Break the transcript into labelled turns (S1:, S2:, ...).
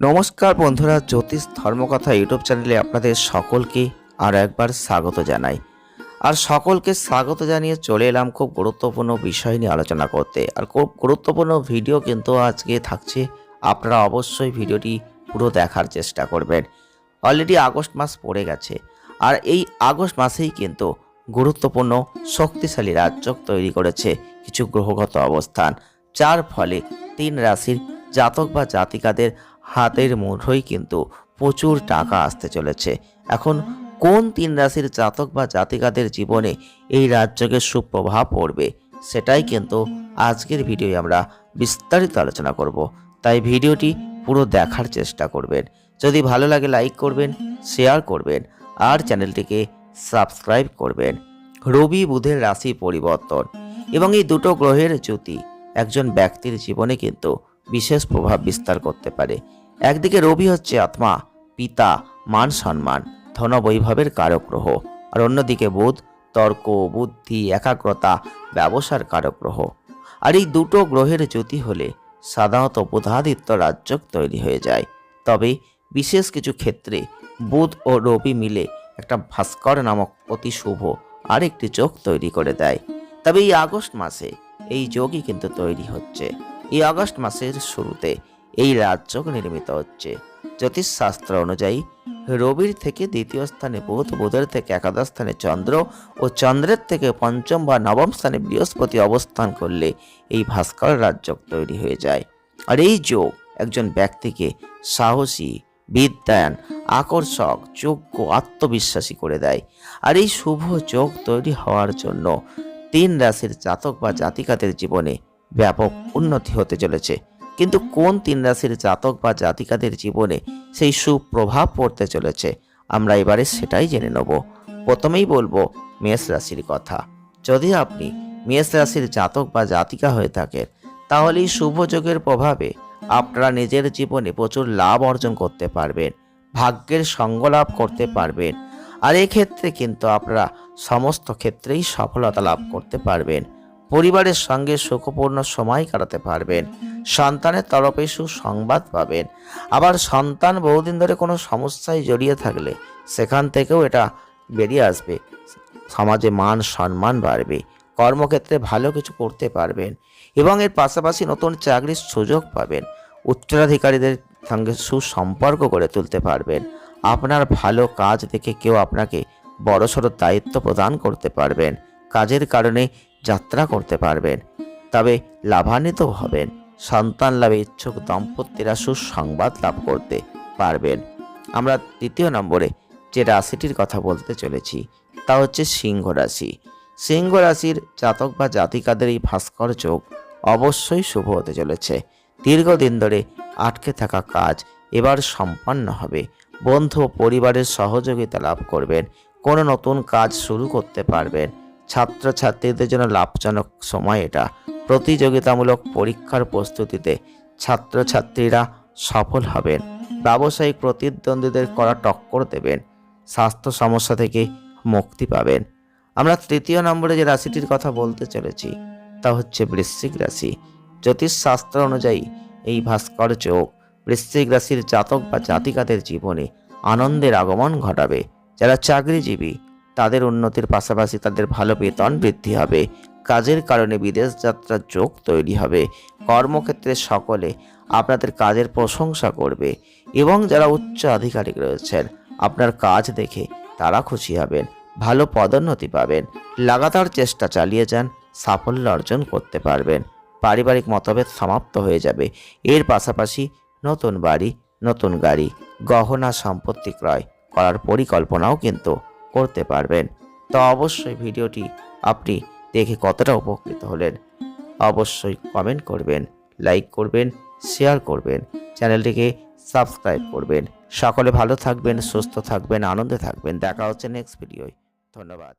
S1: নমস্কার বন্ধুরা, জ্যোতিষ ধর্মকথা ইউটিউব চ্যানেলে আপনাদের সকলকে আর একবার স্বাগত জানাই। আর সকলকে স্বাগত জানিয়ে চলে এলাম খুব গুরুত্বপূর্ণ বিষয় নিয়ে আলোচনা করতে। আর খুব গুরুত্বপূর্ণ ভিডিও কিন্তু আজকে থাকছে, আপনারা অবশ্যই ভিডিওটি পুরো দেখার চেষ্টা করবেন। অলরেডি আগস্ট মাস পড়ে গেছে, আর এই আগস্ট মাসেই কিন্তু গুরুত্বপূর্ণ শক্তিশালী রাজ্য তৈরি করেছে কিছু গ্রহগত অবস্থান। যার ফলে তিন রাশির জাতক বা জাতিকাদের হাতের মুঠোই কিন্তু প্রচুর টাকা আসতে চলেছে। এখন কোন তিন রাশির জাতক বা জাতিকাদের জীবনে এই রাজ্যকে সুপ্রভাব পড়বে, সেটাই কিন্তু আজকের ভিডিওয়ে আমরা বিস্তারিত আলোচনা করব। তাই ভিডিওটি পুরো দেখার চেষ্টা করবেন। যদি ভালো লাগে লাইক করবেন, শেয়ার করবেন, আর চ্যানেলটিকে সাবস্ক্রাইব করবেন। রবি বুধের রাশি পরিবর্তন এবং এই দুটো গ্রহের জ্যোতি একজন ব্যক্তির জীবনে কিন্তু বিশেষ প্রভাব বিস্তার করতে পারে। একদিকে রবি হচ্ছে আত্মা, পিতা, মান সম্মান ধন বৈভবের কারক গ্রহ আর অন্যদিকে বুধ, তর্ক, বুদ্ধি, একাগ্রতা, ব্যবসার কারক গ্রহ আর এই দুটো গ্রহের জ্যোতি হলে সাধারণত বুধাদিত্য রাজ্য তৈরি হয়ে যায়। তবে বিশেষ কিছু ক্ষেত্রে বুধ ও রবি মিলে একটা ভাস্কর নামক অতি শুভ আরেকটি চোখ তৈরি করে দেয়। তবে এই আগস্ট মাসে এই যোগই কিন্তু তৈরি হচ্ছে। এই আগস্ট মাসের শুরুতে এই রাজযোগ নির্মিত হচ্ছে। জ্যোতিষশাস্ত্র অনুযায়ী, রবির থেকে দ্বিতীয় স্থানে বুধ, বুধের থেকে একাদশ স্থানে চন্দ্র ও চন্দ্রের থেকে পঞ্চম বা নবম স্থানে বৃহস্পতি অবস্থান করলে এই ভাস্কর রাজযোগ তৈরি হয়ে যায়। আর এই যোগ একজন ব্যক্তিকে সাহসী, বিদ্যায়ন, আকর্ষক, যোগ্য, আত্মবিশ্বাসী করে দেয়। আর এই শুভ যোগ তৈরি হওয়ার জন্য তিন রাশির জাতক বা জাতিকাদের জীবনে ব্যাপক উন্নতি হতে চলেছে। কিন্তু কোন তিন রাশির জাতক বা জাতিকাদের জীবনে সেই সুপ্রভাব পড়তে চলেছে? আমরা এবারে সেটাই জেনে নেব। প্রথমেই বলব, মেষ রাশির কথা। যদি আপনি মেষ রাশির জাতক বা জাতিকা হয়ে থাকেন, তাহলে এই শুভ যোগের প্রভাবে আপনারা নিজের জীবনে প্রচুর লাভ অর্জন করতে পারবেন, ভাগ্যের সঙ্গ লাভ করতে পারবেন, আর এক্ষেত্রে কিন্তু আপনারা সমস্ত ক্ষেত্রেই সফলতা লাভ করতে পারবেন। পরিবারের সঙ্গে সুখপূর্ণ সময় কাটাতে পারবেন। সন্তানের তরফে সুসংবাদ পাবেন। আবার সন্তান বহুদিন ধরে কোনো সমস্যায় জড়িয়ে থাকলে সেখান থেকেও এটা বেরিয়ে আসবে। সমাজে মান, সম্মান বাড়বে। কর্মক্ষেত্রে ভালো কিছু করতে পারবেন এবং এর পাশাপাশি নতুন চাকরির সুযোগ পাবেন। উত্তরাধিকারীদের সঙ্গে সুসম্পর্ক গড়ে তুলতে পারবেন। আপনার ভালো কাজ দেখে কেউ আপনাকে বড়সড় দায়িত্ব প্রদান করতে পারবেন। কাজের কারণে যাত্রা করতে পারবেন। তবে লাভান্বিত হবেন। সন্তান লাভে ইচ্ছুক দম্পতিরা সুসংবাদ লাভ করতে পারবেন। আমরা দ্বিতীয় নম্বরে যে রাশিটির কথা বলতে চলেছি, তা হচ্ছে সিংহ রাশি। সিংহ রাশির জাতক বা জাতিকাদের এই ভাস্কর যোগ অবশ্যই শুভ হতে চলেছে। দীর্ঘদিন ধরে আটকে থাকা কাজ এবার সম্পন্ন হবে। বন্ধু পরিবারের সহযোগিতা লাভ করবেন। কোনো নতুন কাজ শুরু করতে পারবেন। ছাত্রছাত্রীদের জন্য লাভজনক সময় এটা। প্রতিযোগিতামূলক পরীক্ষার প্রস্তুতিতে ছাত্রছাত্রীরা সফল হবেন। ব্যবসায়িক প্রতিদ্বন্দ্বীদের করা টক্কর দেবেন। স্বাস্থ্য সমস্যা থেকে মুক্তি পাবেন। আমরা তৃতীয় নম্বরে যে রাশিটির কথা বলতে চলেছি, তা হচ্ছে বৃশ্চিক রাশি। জ্যোতিষশাস্ত্র অনুযায়ী এই ভাস্কর্য বৃশ্চিক রাশির জাতক বা জাতিকাদের জীবনে আনন্দের আগমন ঘটাবে। যারা চাকরিজীবী তাদের উন্নতির পাশাপাশি তাদের ভালো বেতন বৃদ্ধি হবে। কাজের কারণে বিদেশ যাত্রার যোগ তৈরি হবে। কর্মক্ষেত্রে সকলে আপনাদের কাজের প্রশংসা করবে এবং যারা উচ্চ আধিকারিক রয়েছেন, আপনার কাজ দেখে তারা খুশি হবেন, ভালো পদোন্নতি পাবেন, লাগাতার চেষ্টা চালিয়ে যান, সাফল্য অর্জন করতে পারবেন। পারিবারিক মতভেদ সমাপ্ত হয়ে যাবে। এর পাশাপাশি নতুন বাড়ি, নতুন গাড়ি, গহনা সম্পত্তি ক্রয় করার পরিকল্পনাও কিন্তু করতে পারবেন। তো অবশ্যই ভিডিওটি আপনি দেখে কতটা উপকৃত হলেন, অবশ্যই কমেন্ট করবেন লাইক করবেন শেয়ার করবেন, চ্যানেলটিকে সাবস্ক্রাইব করবেন। সকলে ভালো থাকবেন, সুস্থ থাকবেন, আনন্দে থাকবেন। দেখা হচ্ছে নেক্সট ভিডিওয় ধন্যবাদ।